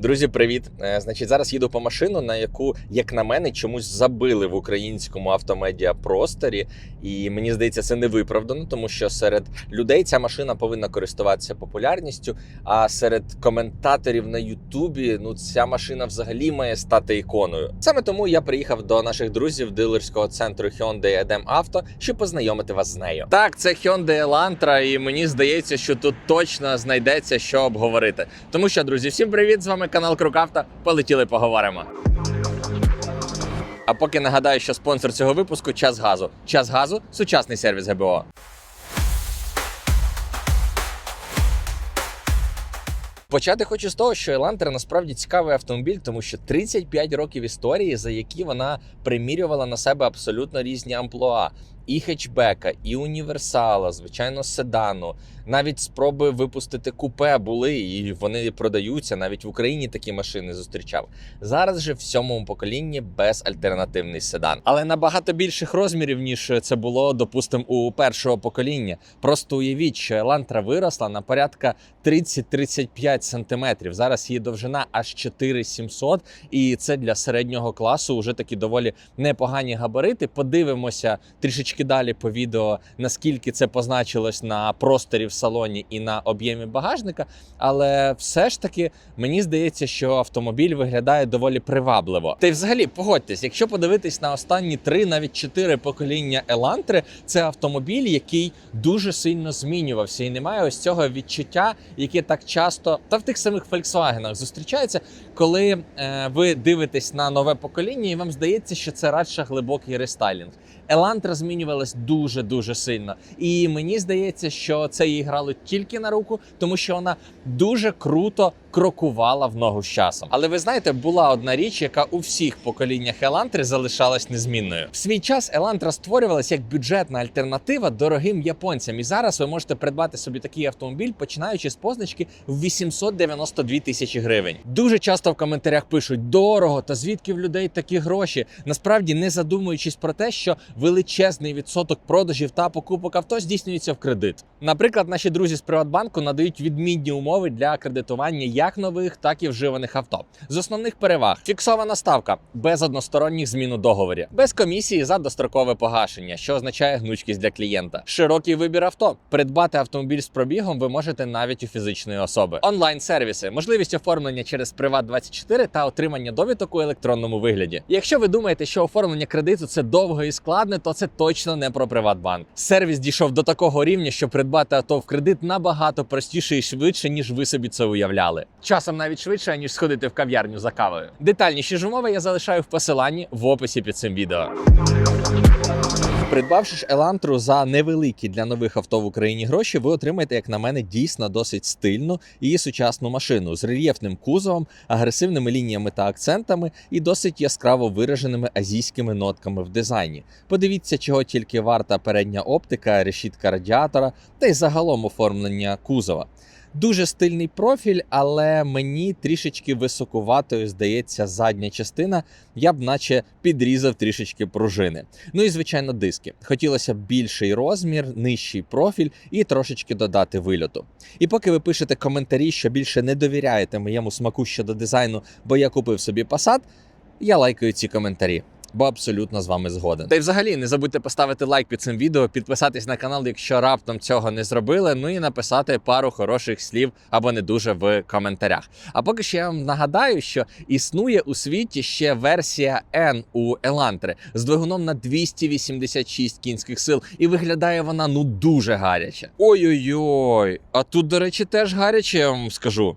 Друзі, привіт! Е, Значить, зараз їду по машину, на яку, як на мене, чомусь забили в українському автомедіа просторі. І мені здається, це не виправдано, тому що серед людей ця машина повинна користуватися популярністю. А серед коментаторів на Ютубі, ну ця машина взагалі має стати іконою. Саме тому я приїхав до наших друзів дилерського центру Hyundai Edem Auto, щоб познайомити вас з нею. Так, це Hyundai Elantra, і мені здається, що тут точно знайдеться що обговорити. Тому що, друзі, всім привіт! З вами канал Крукавта. Полетіли поговоримо. А поки нагадаю, що спонсор цього випуску час газу. Час газу сучасний сервіс ГБО. Почати хочу з того, що Елантра насправді цікавий автомобіль, тому що 35 років історії, за які вона примірювала на себе абсолютно різні амплуа. І хетчбека, і універсала, звичайно, седану. Навіть спроби випустити купе були, і вони продаються. Навіть в Україні такі машини зустрічав. Зараз же в сьомому поколінні безальтернативний седан, але набагато більших розмірів ніж це було, допустимо, у першого покоління. Просто уявіть, що Елантра виросла на порядка 30-35 сантиметрів. Зараз її довжина аж 4700, і це для середнього класу вже такі доволі непогані габарити. Подивимося трішечки далі по відео, наскільки це позначилось на просторі в салоні і на об'ємі багажника. Але все ж таки мені здається, що автомобіль виглядає доволі привабливо. Та й взагалі погодьтесь, якщо подивитись на останні три, навіть чотири покоління Елантри, це автомобіль, який дуже сильно змінювався, і немає ось цього відчуття, яке так часто та в тих самих Volkswagen зустрічається, коли е, ви дивитесь на нове покоління, і вам здається, що це радше глибокий рестайлінг. Елантра змінювалась дуже дуже сильно, і мені здається, що це їй грало тільки на руку, тому що вона дуже круто крокувала в ногу з часом. Але ви знаєте, була одна річ, яка у всіх поколіннях Елантри залишалась незмінною. В свій час Елантра створювалась як бюджетна альтернатива дорогим японцям. І зараз ви можете придбати собі такий автомобіль, починаючи з позначки в 892 тисячі гривень. Дуже часто в коментарях пишуть дорого, та звідки в людей такі гроші. Насправді не задумуючись про те, що величезний відсоток продажів та покупок авто здійснюється в кредит. Наприклад, наші друзі з Приватбанку надають відмінні умови для кредитування як нових, так і вживаних авто. З основних переваг фіксована ставка без односторонніх змін у договорі, без комісії за дострокове погашення, що означає гнучкість для клієнта. Широкий вибір авто. Придбати автомобіль з пробігом ви можете навіть у фізичної особи. Онлайн-сервіси, можливість оформлення через Приват24 та отримання довідок у електронному вигляді. Якщо ви думаєте, що оформлення кредиту це довго і складне, то це точно не про Приватбанк. Сервіс дійшов до такого рівня, що придбати АТО в кредит набагато простіше і швидше, ніж ви собі це уявляли. Часом навіть швидше, ніж сходити в кав'ярню за кавою. Детальніші ж умови я залишаю в посиланні в описі під цим відео. Придбавши ж Елантру за невеликі для нових авто в Україні гроші, ви отримаєте, як на мене, дійсно досить стильну і сучасну машину з рельєфним кузовом, агресивними лініями та акцентами і досить яскраво вираженими азійськими нотками в дизайні. Подивіться, чого тільки варта передня оптика, решітка радіатора та й загалом оформлення кузова. Дуже стильний профіль, але мені трішечки високуватою здається задня частина. Я б наче підрізав трішечки пружини. Ну і звичайно, диски. Хотілося б більший розмір, нижчий профіль і трошечки додати вильоту. І поки ви пишете коментарі, що більше не довіряєте моєму смаку щодо дизайну, бо я купив собі Passat, я лайкаю ці коментарі. Бо абсолютно з вами згоден. Та й взагалі не забудьте поставити лайк під цим відео, підписатись на канал, якщо раптом цього не зробили. Ну і написати пару хороших слів або не дуже в коментарях. А поки що я вам нагадаю, що існує у світі ще версія N у Елантри з двигуном на 286 кінських сил, і виглядає вона ну дуже гаряче. Ой-ой-ой, а тут, до речі, теж гаряче, я вам скажу.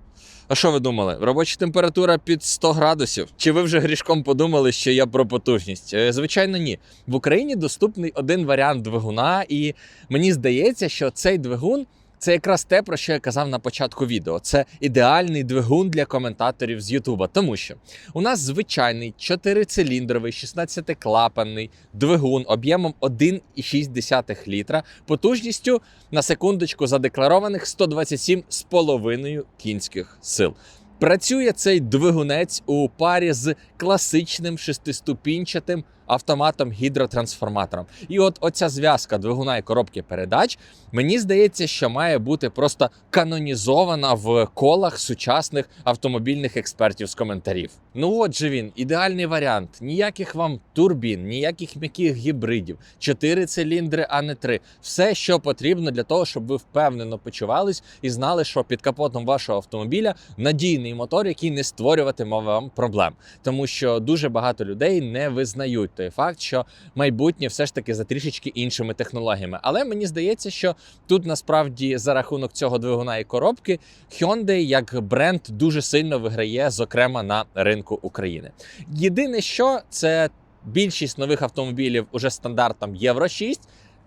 А що ви думали? Робоча температура під 100 градусів? Чи ви вже грішком подумали, що я про потужність? Е, Звичайно, ні. В Україні доступний один варіант двигуна, і мені здається, що цей двигун. Це якраз те, про що я казав на початку відео. Це ідеальний двигун для коментаторів з Ютуба, тому що у нас звичайний 4-циліндровий, 16-клапанний двигун об'ємом 1,6 літра, потужністю на секундочку задекларованих 127,5 кінських сил. Працює цей двигунець у парі з класичним шестиступінчатим автоматом гідротрансформатором. І от оця зв'язка двигуна і коробки передач, мені здається, що має бути просто канонізована в колах сучасних автомобільних експертів з коментарів. Ну от же він, ідеальний варіант. Ніяких вам турбін, ніяких м'яких гібридів, чотири циліндри, а не три. Все, що потрібно для того, щоб ви впевнено почувались і знали, що під капотом вашого автомобіля надійний мотор, який не створюватиме вам проблем. Тому що дуже багато людей не визнають той факт, що майбутнє все ж таки за трішечки іншими технологіями. Але мені здається, що тут насправді за рахунок цього двигуна і коробки Hyundai як бренд дуже сильно виграє, зокрема на ринку України. Єдине, що це більшість нових автомобілів уже стандартом Євро 6.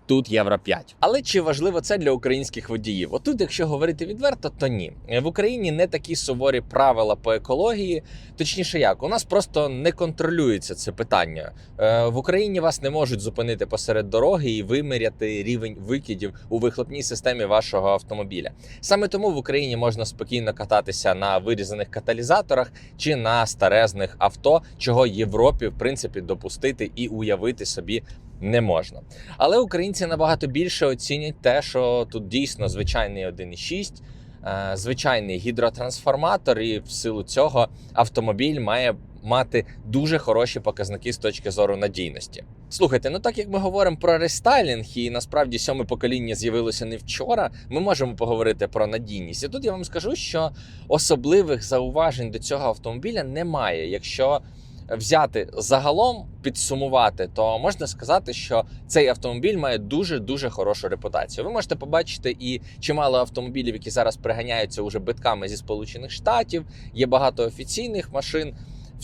Тут євро 5. Але чи важливо це для українських водіїв? Отут, якщо говорити відверто, то ні. В Україні не такі суворі правила по екології. Точніше, як у нас просто не контролюється це питання. Е, В Україні вас не можуть зупинити посеред дороги і виміряти рівень викидів у вихлопній системі вашого автомобіля. Саме тому в Україні можна спокійно кататися на вирізаних каталізаторах чи на старезних авто, чого Європі в принципі допустити і уявити собі не можна. Але українці набагато більше оцінять те, що тут дійсно звичайний 1.6, е, звичайний гідротрансформатор, і в силу цього автомобіль має мати дуже хороші показники з точки зору надійності. Слухайте, ну так як ми говоримо про рестайлінг, і насправді сьоме покоління з'явилося не вчора, ми можемо поговорити про надійність. І тут я вам скажу, що особливих зауважень до цього автомобіля немає. Якщо взяти загалом підсумувати, то можна сказати, що цей автомобіль має дуже дуже хорошу репутацію. Ви можете побачити і чимало автомобілів, які зараз приганяються уже битками зі Сполучених Штатів. Є багато офіційних машин.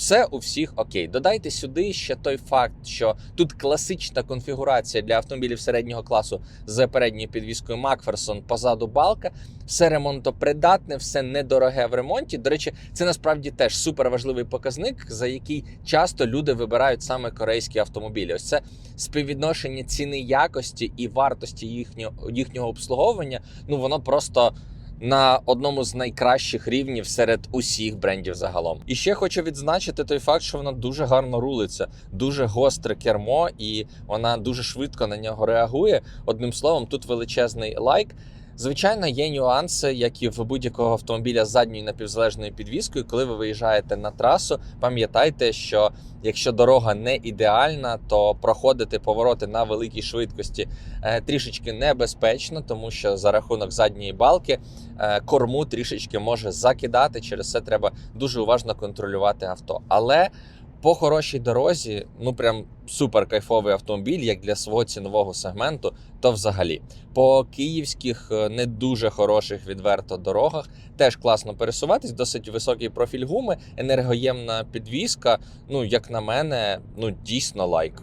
Все у всіх окей. Додайте сюди ще той факт, що тут класична конфігурація для автомобілів середнього класу з передньою підвіскою Макферсон, позаду балка. Все ремонтопридатне, все недороге в ремонті. До речі, це насправді теж супер важливий показник, за який часто люди вибирають саме корейські автомобілі. Ось це співвідношення ціни якості і вартості їхнього їхнього обслуговування. Ну воно просто на одному з найкращих рівнів серед усіх брендів загалом. І ще хочу відзначити той факт, що вона дуже гарно рулиться, дуже гостре кермо, і вона дуже швидко на нього реагує. Одним словом, тут величезний лайк. Звичайно, є нюанси, як і в будь-якого автомобіля з задньою напівзалежною підвіскою. Коли ви виїжджаєте на трасу, пам'ятайте, що якщо дорога не ідеальна, то проходити повороти на великій швидкості е, трішечки небезпечно, тому що за рахунок задньої балки е, корму трішечки може закидати. Через це треба дуже уважно контролювати авто. Але по хорошій дорозі, ну прям супер кайфовий автомобіль, як для свого цінового сегменту, то взагалі по київських е, не дуже хороших відверто дорогах теж класно пересуватись. Досить високий профіль гуми, енергоємна підвізка. Ну як на мене, ну дійсно лайк.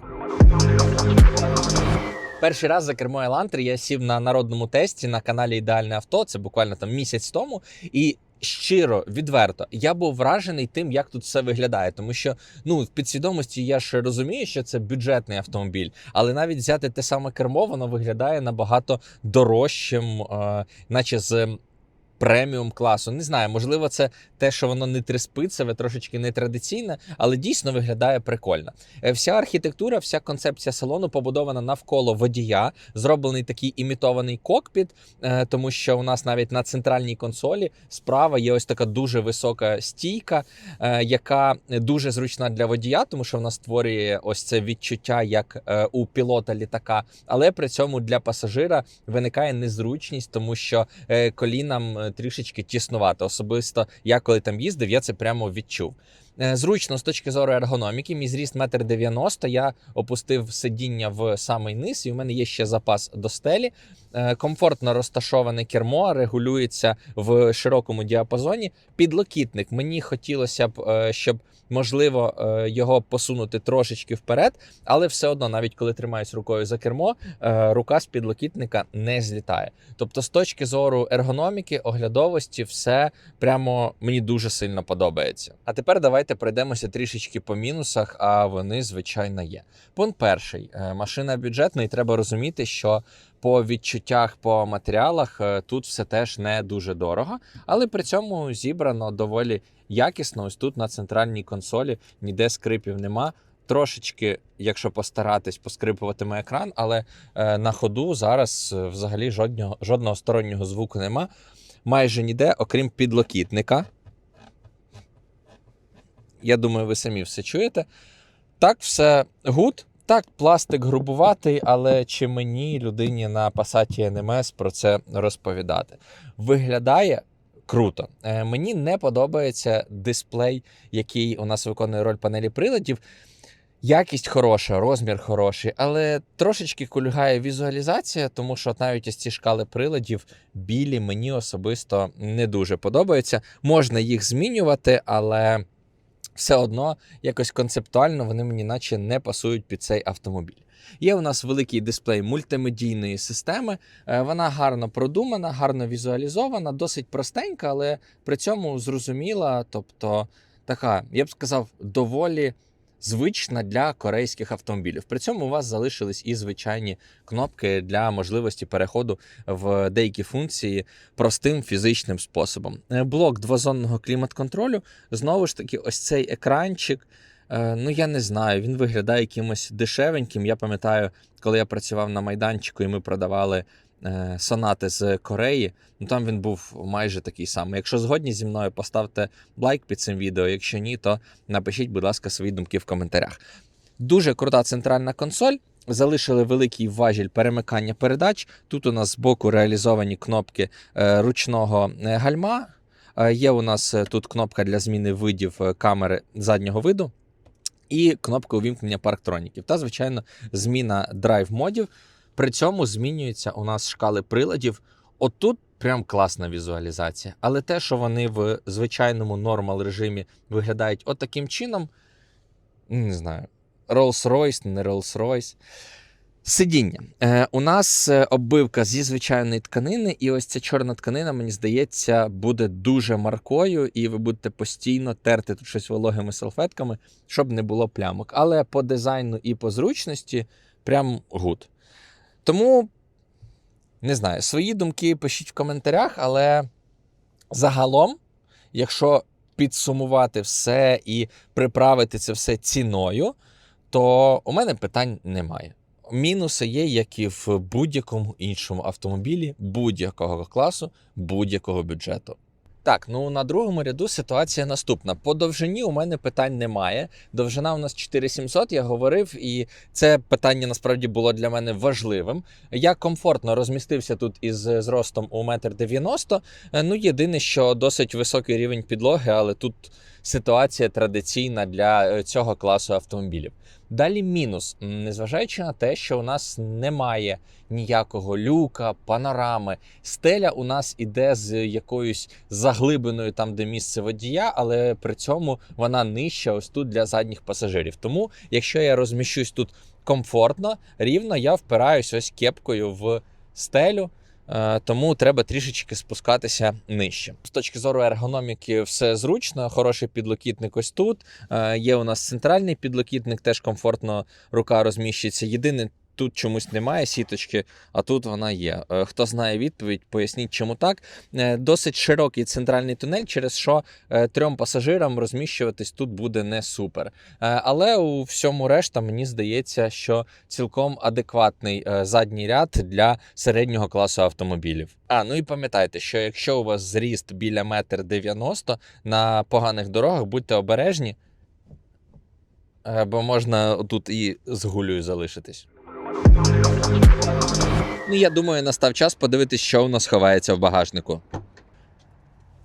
Перший раз за кермо Елантри я сів на народному тесті на каналі Ідеальне авто. Це буквально там місяць тому. І щиро, відверто, я був вражений тим, як тут все виглядає. Тому що ну в підсвідомості я ж розумію, що це бюджетний автомобіль, але навіть взяти те саме кермо, воно виглядає набагато дорожчим, е, наче з. Преміум класу, не знаю, можливо, це те, що воно не триспицеве, трошечки нетрадиційне, але дійсно виглядає прикольно. Е, Вся архітектура, вся концепція салону побудована навколо водія, зроблений такий імітований кокпіт, е, тому що у нас навіть на центральній консолі справа є ось така дуже висока стійка, е, яка дуже зручна для водія, тому що вона створює ось це відчуття як у пілота літака, але при цьому для пасажира виникає незручність, тому що колінам трішечки тіснувати. Особисто я коли там їздив, я це прямо відчув. Е, Зручно з точки зору ергономіки, мій зріст 1,90 м, я опустив сидіння в самий низ, і у мене є ще запас до стелі. Е, Комфортно розташоване кермо, регулюється в широкому діапазоні. Підлокітник мені хотілося б, е, щоб можливо е, його посунути трошечки вперед, але все одно, навіть коли тримаюсь рукою за кермо, е, рука з підлокітника не злітає. Тобто, з точки зору ергономіки, оглядовості, все прямо мені дуже сильно подобається. А тепер давайте пройдемося трішечки по мінусах, а вони звичайно є. Пункт перший: Е, машина бюджетна, і треба розуміти, що по відчуттях по матеріалах е, тут все теж не дуже дорого, але при цьому зібрано доволі якісно. Ось тут на центральній консолі ніде скрипів нема. трошечки, якщо постаратись, поскрипуватиме екран, але е, на ходу зараз е, взагалі жодного, жодного стороннього звуку нема. Майже ніде, окрім підлокітника. Я думаю, ви самі все чуєте. Так, все гуд. Так, пластик грубуватий, але чи мені, людині на Passat NMS, про це розповідати? Виглядає круто. Е, мені не подобається дисплей, який у нас виконує роль панелі приладів. Якість хороша, розмір хороший, але трошечки кульгає візуалізація, тому що навіть ось ці шкали приладів білі мені особисто не дуже подобаються. Можна їх змінювати, але все одно якось концептуально вони мені наче не пасують під цей автомобіль. Є у нас великий дисплей мультимедійної системи. е, Вона гарно продумана, гарно візуалізована, досить простенька, але при цьому зрозуміла, тобто така, я б сказав, доволі звична для корейських автомобілів. При цьому у вас залишились і звичайні кнопки для можливості переходу в деякі функції простим фізичним способом. Е, Блок двозонного клімат-контролю знову ж таки, ось цей екранчик. е, Ну, я не знаю, він виглядає якимось дешевеньким. Я пам'ятаю, коли я працював на майданчику, і ми продавали е, сонати з Кореї. Ну там він був майже такий самий. Якщо згодні зі мною, поставте лайк під цим відео. Якщо ні, то напишіть, будь ласка, свої думки в коментарях. Дуже крута центральна консоль. Залишили великий важіль перемикання передач. Тут у нас збоку реалізовані кнопки е, ручного е, гальма. Є у нас тут кнопка для зміни видів камери заднього виду. І кнопка увімкнення парктроніків. Та, звичайно, зміна драйв модів. При цьому змінюються у нас шкали приладів. Отут прям класна візуалізація. Але те, що вони в звичайному нормал режимі виглядають от таким чином, не знаю, Rolls-Royce, не Rolls-Royce. Сидіння. Е, у нас е, оббивка зі звичайної тканини, і ось ця чорна тканина, мені здається, буде дуже маркою, і ви будете постійно терти тут щось вологими салфетками, щоб не було плямок. Але по дизайну і по зручності прям гуд. Тому не знаю, свої думки пишіть в коментарях, але загалом, якщо підсумувати все і приправити це все ціною, то у мене питань немає. Мінуси є, як і в будь-якому іншому автомобілі будь-якого класу, будь-якого бюджету. Так, ну на другому ряду ситуація наступна. По довжині у мене питань немає. Довжина у нас 4700, я говорив, і це питання насправді було для мене важливим. Я комфортно розмістився тут із зростом у 1,90 м. Е, Ну, єдине, що досить високий рівень підлоги, але тут ситуація традиційна для е, цього класу автомобілів. Далі мінус, незважаючи на те, що у нас немає ніякого люка, панорами. Стеля у нас іде з якоюсь заглибиною там, де місце водія, але при цьому вона нижча ось тут для задніх пасажирів. Тому, якщо я розміщусь тут комфортно, рівно я впираюсь ось кепкою в стелю. Е, Тому треба трішечки спускатися нижче. З точки зору ергономіки, все зручно. Хороший підлокітник ось тут. Е, Є у нас центральний підлокітник, теж комфортно рука розміщується. Єдине. Тут чомусь немає сіточки, а тут вона є. Е, Хто знає відповідь, поясніть, чому так. Е, Досить широкий центральний тунель, через що е, трьом пасажирам розміщуватись тут буде не супер. Але у всьому решта мені здається, що цілком адекватний задній ряд для середнього класу автомобілів. А ну і пам'ятайте, що якщо у вас зріст біля метр дев'яносто на поганих дорогах, будьте обережні, бо можна тут і з гулею залишитись. Ну, я думаю, настав час подивитись, що у нас ховається в багажнику.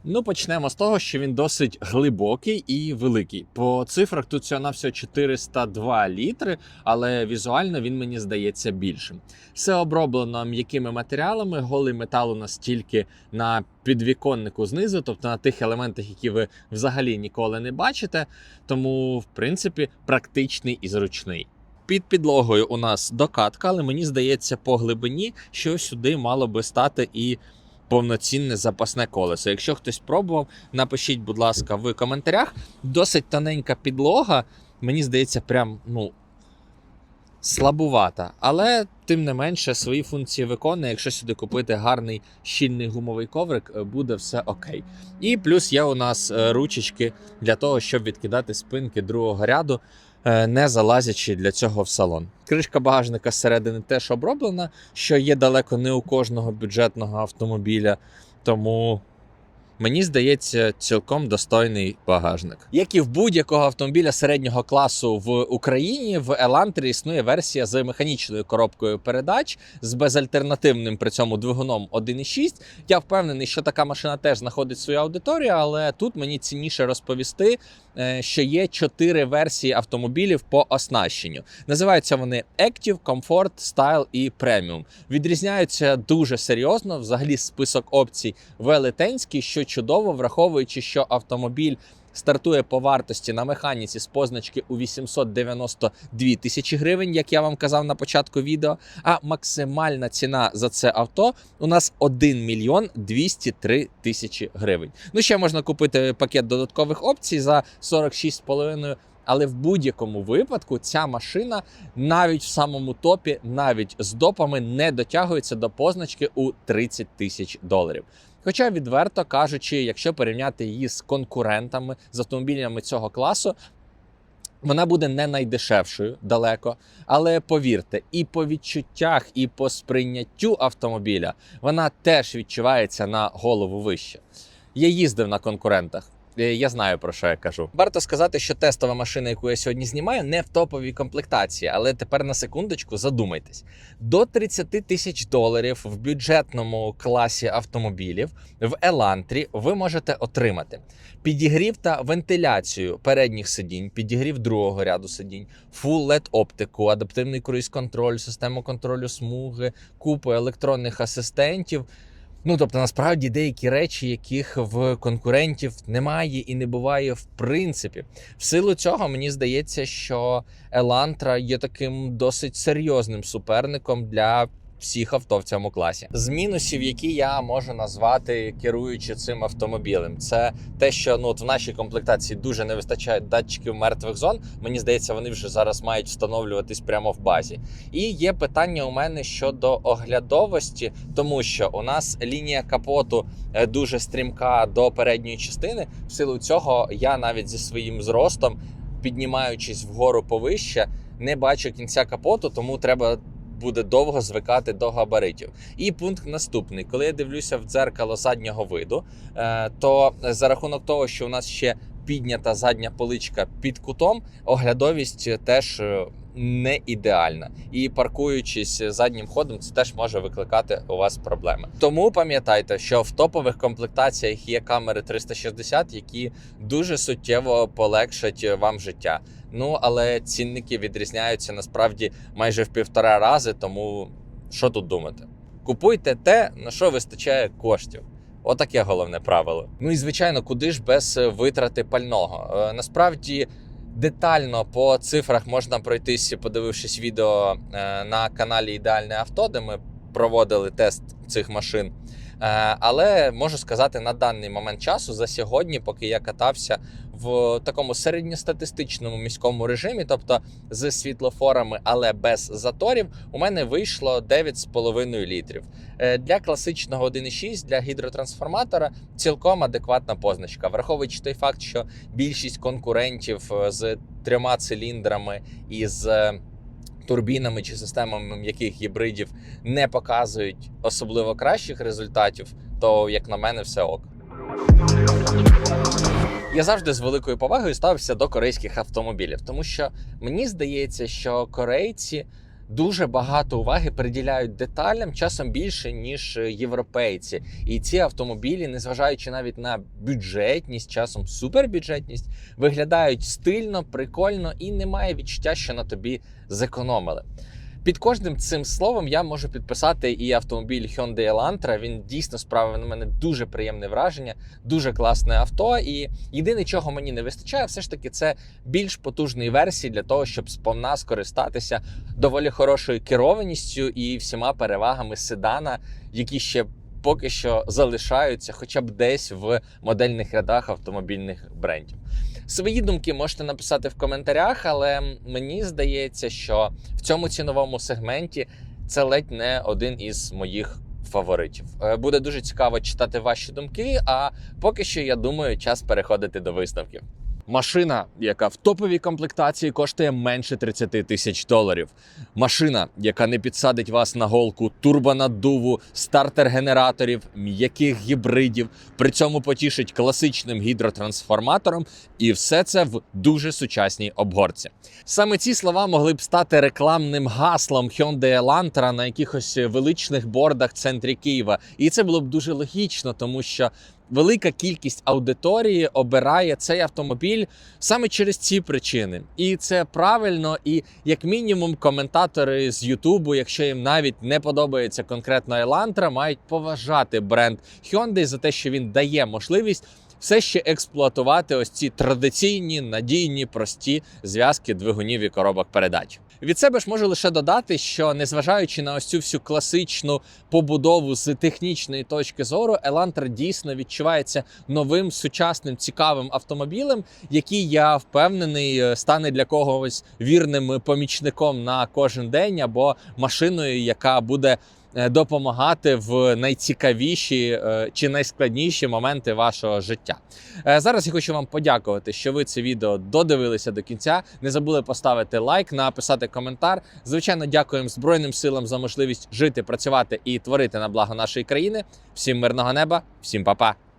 Ну, почнемо з того, що він досить глибокий і великий. По цифрах тут всього на всього 402 літри, але візуально він мені здається більшим. Все оброблено м'якими матеріалами, голий метал у нас тільки на підвіконнику знизу, тобто на тих елементах, які ви взагалі ніколи не бачите. Тому, в принципі, практичний і зручний. Під підлогою у нас докатка, але мені здається, по глибині, що сюди мало би стати і повноцінне запасне колесо. Якщо хтось пробував, напишіть, будь ласка, в коментарях. Досить тоненька підлога, мені здається, прям ну. Слабувата, але тим не менше свої функції виконує. Якщо сюди купити гарний щільний гумовий коврик, е, буде все окей. І плюс є у нас е, ручечки для того, щоб відкидати спинки другого ряду. Е, не залазячи для цього в салон. Кришка багажника зсередини теж оброблена, що є далеко не у кожного бюджетного автомобіля. Тому мені здається, цілком достойний багажник. Як і в будь-якого автомобіля середнього класу в Україні, в Elantra існує версія з механічною коробкою передач з безальтернативним при цьому двигуном 1.6. Я впевнений, що така машина теж знаходить свою аудиторію, але тут мені цінніше розповісти, що є чотири версії автомобілів по оснащенню. Називаються вони Active, Comfort, Style і Premium. Відрізняються дуже серйозно. Взагалі, список опцій велетенський, що чудово, враховуючи, що автомобіль. Стартує по вартості на механіці з позначки у 892 тисячі гривень, як я вам казав на початку відео. А максимальна ціна за це авто у нас 1 мільйон 203 тисячі гривень. Ну ще можна купити пакет додаткових опцій за 46,5 але в будь-якому випадку ця машина навіть в самому топі, навіть з допами, не дотягується до позначки у 30 тисяч доларів. Хоча, відверто кажучи, якщо порівняти її з конкурентами з автомобілями цього класу, вона буде не найдешевшою далеко, але повірте, і по відчуттях, і по сприйняттю автомобіля вона теж відчувається на голову вище. Я їздив на конкурентах. Е, Я знаю про що я кажу. Варто сказати, що тестова машина, яку я сьогодні знімаю, не в топовій комплектації, але тепер на секундочку задумайтесь: до 30 тисяч доларів в бюджетному класі автомобілів в Елантрі ви можете отримати підігрів та вентиляцію передніх сидінь, підігрів другого ряду сидінь, full LED оптику, адаптивний круїз-контроль, систему контролю смуги, купу електронних асистентів. Ну, тобто, насправді деякі речі, яких в конкурентів немає і не буває в принципі. В силу цього мені здається, що Елантра є таким досить серйозним суперником для всіх авто в цьому класі. З мінусів, які я можу назвати керуючи цим автомобілем, це те, що ну от в нашій комплектації дуже не вистачає датчиків мертвих зон. Мені здається, вони вже зараз мають встановлюватись прямо в базі. І є питання у мене щодо оглядовості, тому що у нас лінія капоту е, дуже стрімка до передньої частини. В силу цього я навіть зі своїм зростом, піднімаючись вгору повище, не бачу кінця капоту, тому треба. Буде довго звикати до габаритів. І пункт наступний: коли я дивлюся в дзеркало заднього виду, е, то за рахунок того, що у нас ще піднята задня поличка під кутом, оглядовість теж е, не ідеальна. І паркуючись заднім ходом, це теж може викликати у вас проблеми. Тому пам'ятайте, що в топових комплектаціях є камери 360, які дуже суттєво полегшать вам життя. Ну але цінники відрізняються насправді майже в півтора рази. Тому що тут думати? Купуйте те, на що вистачає коштів. Отаке головне правило. Ну і звичайно, куди ж без витрати пального? Е, насправді детально по цифрах можна пройтись, подивившись відео е, на каналі Ідеальне авто, де ми проводили тест цих машин. Е, Але можу сказати на даний момент часу за сьогодні, поки я катався в такому середньостатистичному міському режимі, тобто з світлофорами, але без заторів, у мене вийшло 9,5 літрів. Е, Для класичного 1,6 для гідротрансформатора цілком адекватна позначка, враховуючи той факт, що більшість конкурентів е, з трьома циліндрами і з турбінами чи системами м'яких гібридів не показують особливо кращих результатів, то як на мене, все ок. Я завжди з великою повагою ставився до корейських автомобілів, тому що мені здається, що корейці дуже багато уваги приділяють деталям, часом більше ніж європейці. І ці автомобілі, незважаючи навіть на бюджетність, часом супербюджетність, виглядають стильно, прикольно і немає відчуття, що на тобі зекономили. Під кожним цим словом я можу підписати і автомобіль Hyundai Elantra. Він дійсно справив на мене дуже приємне враження, дуже класне авто. І єдине, чого мені не вистачає, все ж таки, це більш потужної версії для того, щоб сповна скористатися доволі хорошою керованістю і всіма перевагами седана, які ще поки що залишаються, хоча б десь в модельних рядах автомобільних брендів. Свої думки можете написати в коментарях, але мені здається, що в цьому ціновому сегменті це ледь не один із моїх фаворитів. Е, Буде дуже цікаво читати ваші думки. А поки що я думаю, час переходити до висновків. Машина, яка в топовій комплектації коштує менше 30 тисяч доларів. Машина, яка не підсадить вас на голку турбонаддуву, стартер генераторів, м'яких гібридів, при цьому потішить класичним гідротрансформатором, і все це в дуже сучасній обгорці. Саме ці слова могли б стати рекламним гаслом Hyundai Elantra на якихось величних бордах в центрі Києва. І це було б дуже логічно, тому що велика кількість аудиторії обирає цей автомобіль саме через ці причини. І це правильно. І як мінімум, коментатори з Ютубу, якщо їм навіть не подобається конкретно Елантра, мають поважати бренд Hyundai за те, що він дає можливість. Все ще експлуатувати ось ці традиційні, надійні, прості зв'язки двигунів і коробок передач. Від себе ж можу лише додати, що незважаючи на ось цю всю класичну побудову з технічної точки зору, Elantra дійсно відчувається новим сучасним цікавим автомобілем, який я впевнений е, стане для когось вірним помічником на кожен день або машиною, яка буде допомагати в найцікавіші е, чи найскладніші моменти вашого життя. Е, Зараз я хочу вам подякувати, що ви це відео додивилися до кінця. Не забули поставити лайк, написати коментар. Звичайно, дякуємо Збройним силам за можливість жити, працювати і творити на благо нашої країни. Всім мирного неба, всім па-па!